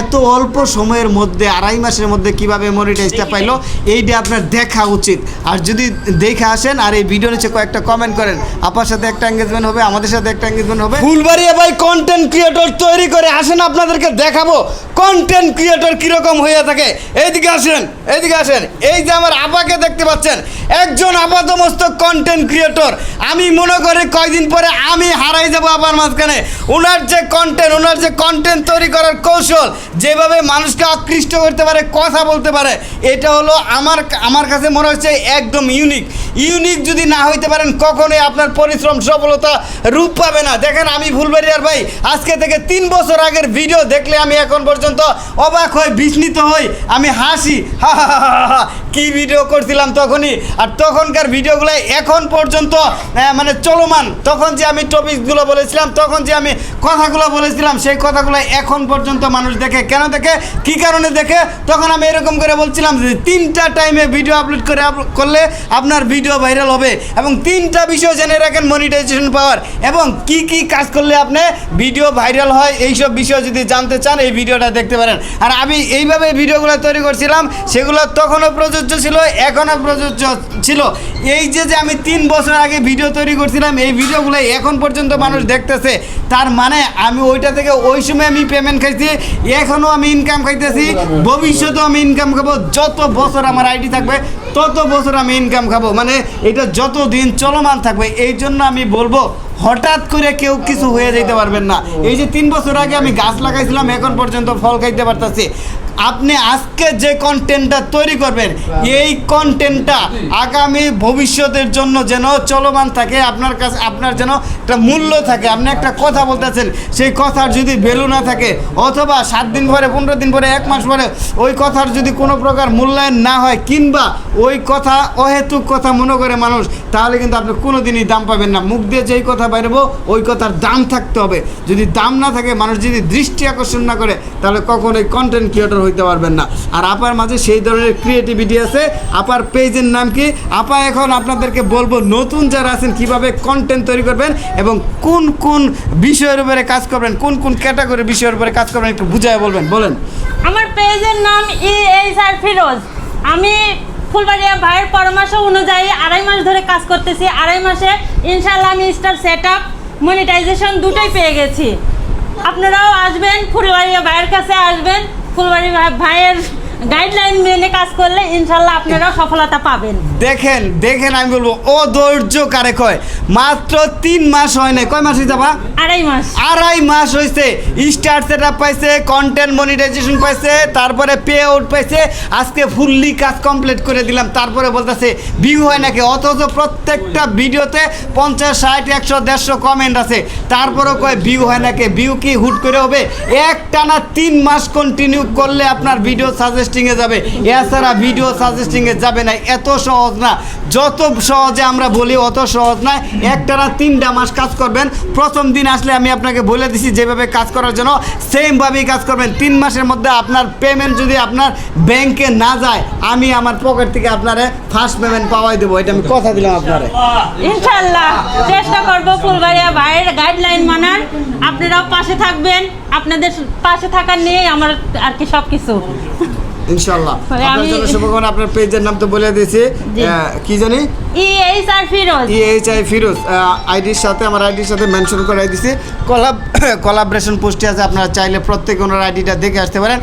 এত অল্প সময়ের মধ্যে, আড়াই মাসের মধ্যে কীভাবে মনিটাইজটা পাইলো, এইটা আপনার দেখা উচিত। আর যদি দেখে আসেন আর এই ভিডিও নিচে কয়েকটা কমেন্ট করেন আপার সাথে একটা এঙ্গেজমেন্ট হবে, আমাদের সাথে একটা এঙ্গেজমেন্ট হবে। ফুলবাড়িয়া ভাই কন্টেন্ট ক্রিয়েটর তৈরি করে আসেন, আপনাদেরকে দেখাবো কন্টেন্ট ক্রিয়েটর কীরকম হয়ে থাকে। এইদিকে আসেন এইদিকে আসেন। এই যে আমার আপাকে দেখতে পাচ্ছেন, একজন আপাতমস্ত কন্টেন্ট ক্রিয়েটর আমি মনে করি কয়দিন পরে আমি হারাই যাব আবার মাঝখানে। ওনার যে কন্টেন্ট ওনার যে কন্টেন্ট তৈরি করার কৌশল যেভাবে মানুষকে আকৃষ্ট করতে পারে, কথা বলতে পারে, এটা হলো আমার আমার কাছে মনে হচ্ছে একদম ইউনিক ইউনিক যদি না হইতে পারেন, কখনোই আপনার পরিশ্রম, সফলতা রূপ পাবে না দেখেন, আমি ফুলবাড়িয়ার ভাই, আজকে থেকে তিন বছর আগের ভিডিও দেখলে আমি এখন পর্যন্ত অবাক হই, বিস্মিত হই, আমি হাসি, হা হা হা হা হা। কি ভিডিও করছিলাম তখনই? আর তখনকার ভিডিওগুলো এখন পর্যন্ত মানে চলমান। তখন যে আমি টপিকগুলো বলেছিলাম, তখন যে আমি কথাগুলো বলেছিলাম, সেই কথাগুলো এখন পর্যন্ত মানুষ দেখে। কেন দেখে? কি কারণে দেখে? তখন আমি এরকম করে বলছিলাম যে তিনটা টাইমে ভিডিও আপলোড করে করলে আপনার ভিডিও ভাইরাল হবে এবং তিনটা বিষয় জেনে রাখেন মনিটাইজেশন পাওয়ার এবং কি কি কাজ করলে আপনি ভিডিও ভাইরাল হয়, এইসব বিষয় যদি জানতে চান, এই ভিডিওটা দেখতে পারেন। আর আমি এইভাবে ভিডিওগুলো তৈরি করছিলাম, সেগুলো তখনও প্রযোজ্য ছিল, এখনও প্রযোজ্য ছিল। এই যে যে আমি তিন বছর আগে ভিডিও তৈরি করছিলাম, এই ভিডিওগুলো এখন পর্যন্ত মানুষ দেখতেছে। তার মানে আমি ওইটা থেকে ওই সময় আমি পেমেন্ট খাইছি, এখনও আমি ইনকাম খাইতেছি। ভবিষ্যতেও আমি ইনকাম খাব, যত বছর আমার আইডি থাকবে, তত বছর আমি ইনকাম খাব। মানে এটা যত দিন চলমান থাকবে, এই জন্য আমি বলব, হঠাৎ করে কেউ কিছু হয়ে যেতে পারবেন না। এই যে তিন বছর আগে আমি গাছ লাগাইছিলাম, এখন পর্যন্ত ফল খাইতে পারতাছি। আপনি আজকে যে কন্টেন্টটা তৈরি করবেন এই কন্টেন্টটা আগামী ভবিষ্যতের জন্য যেন চলমান থাকে আপনার কাছে আপনার যেন একটা মূল্য থাকে। আপনি একটা কথা বলতেছেন সেই কথার যদি ভ্যালু না থাকে অথবা সাত দিন পরে পনেরো দিন পরে এক মাস পরে ওই কথার যদি কোনো প্রকার মূল্যায়ন না হয় কিংবা ওই কথা অহেতুক কথা মনে করে মানুষ তাহলে কিন্তু আপনি কোনো দিনই দাম পাবেন না। মুখ দিয়ে যেই কথা বাইরবো ওই কথার দাম থাকতে হবে। যদি দাম না থাকে মানুষ যদি দৃষ্টি আকর্ষণ না করে তাহলে কখনোই কন্টেন্ট ক্রিয়েটর হইতে পারবেন না। আর আপার মাঝে সেই ধরনের ক্রিয়েটিভিটি আছে। আপার পেজের নাম কি? আপা এখন আপনাদেরকে বলব নতুন যারা আছেন, কীভাবে কন্টেন্ট তৈরি করবেন এবং কোন কোন বিষয়ের উপরে কাজ করবেন, কোন কোন ক্যাটাগরি বিষয়ের উপরে কাজ করবেন, একটু বুঝায় বলবেন। বলেন। আমার পেজের নাম ই এইচ আর ফিরোজ আমি ফুলবাড়িয়া ভাইয়ের পরামর্শ অনুযায়ী আড়াই মাস ধরে কাজ করতেছি। আড়াই মাসে ইনশাল্লাহ আমি স্টার সেট আপ মনিটাইজেশন দুটোই পেয়ে গেছি। আপনারাও আসবেন, ফুলবাড়িয়া ভাইয়ের কাছে আসবেন। ফুলবাড়ি ভাই- ভাইয়ের গাইডলাইন মেনে কাজ করলে ইনশাল্লাহ আপনারাও সফলতা পাবেন। দেখেন দেখেন আমি বলব ও ধৈর্য কারে কয়? মাত্র তিন মাস হয় নাই। কয় মাস হয়েছে বা আড়াই মাস। আড়াই মাস হয়েছে স্টার সেট আপ পাইছে কন্টেন্ট মনিটাইজেশন পাইছে তারপরে পে আউট পাইছে। আজকে ফুললি কাজ কমপ্লিট করে দিলাম। তারপরে বলতেছে ভিউ হয় নাকি? অথচ প্রত্যেকটা ভিডিওতে পঞ্চাশ ষাট একশো দেড়শো কমেন্ট আছে। তারপরেও কয় ভিউ হয় নাকি? ভিউ কি হুট করে হবে? এক টানা তিন মাস কন্টিনিউ করলে আপনার ভিডিও সাজেস্টিংয়ে যাবে, এছাড়া ভিডিও সাজেস্টিংয়ে যাবে না, এত সহজ না। যত সহজে আমরা বলি, অত সহজ না। একটানা তিনটা মাস কাজ করবেন। প্রথম দিন আসলে আমি আপনাকে বলে দিছি, যেভাবে কাজ করার জন্য। সেমভাবেই কাজ করবেন। তিন মাসের মধ্যে আপনার পেমেন্ট যদি আপনার ব্যাংকে না যায়, আমি আমার পকেট থেকে আপনারে ফার্স্ট পেমেন্ট পাওয়াই দেবো। এটা আমি কথা দিলাম আপনারে। ইনশাল্লাহ, চেষ্টা করব ফুলবাড়িয়া ভাইয়ের গাইডলাইন মানার। আপনারাও পাশে থাকবেন। আপনাদের পাশে থাকার নেই আমার আর কি সব কিছু ইনশাল্লাহ মানে আপনার জন্য শুভকামনা আপনার পেজের নাম তো বলে দিয়েছি। কি জানি? E H R Firoz E H I Firoz আইডির সাথে আমার আইডির সাথে মেনশন করে দিয়েছি কলাব কলাবরেশন পোস্টে আছে আপনারা চাইলে প্রত্যেক ওনার আইডিটা দেখে আসতে পারেন।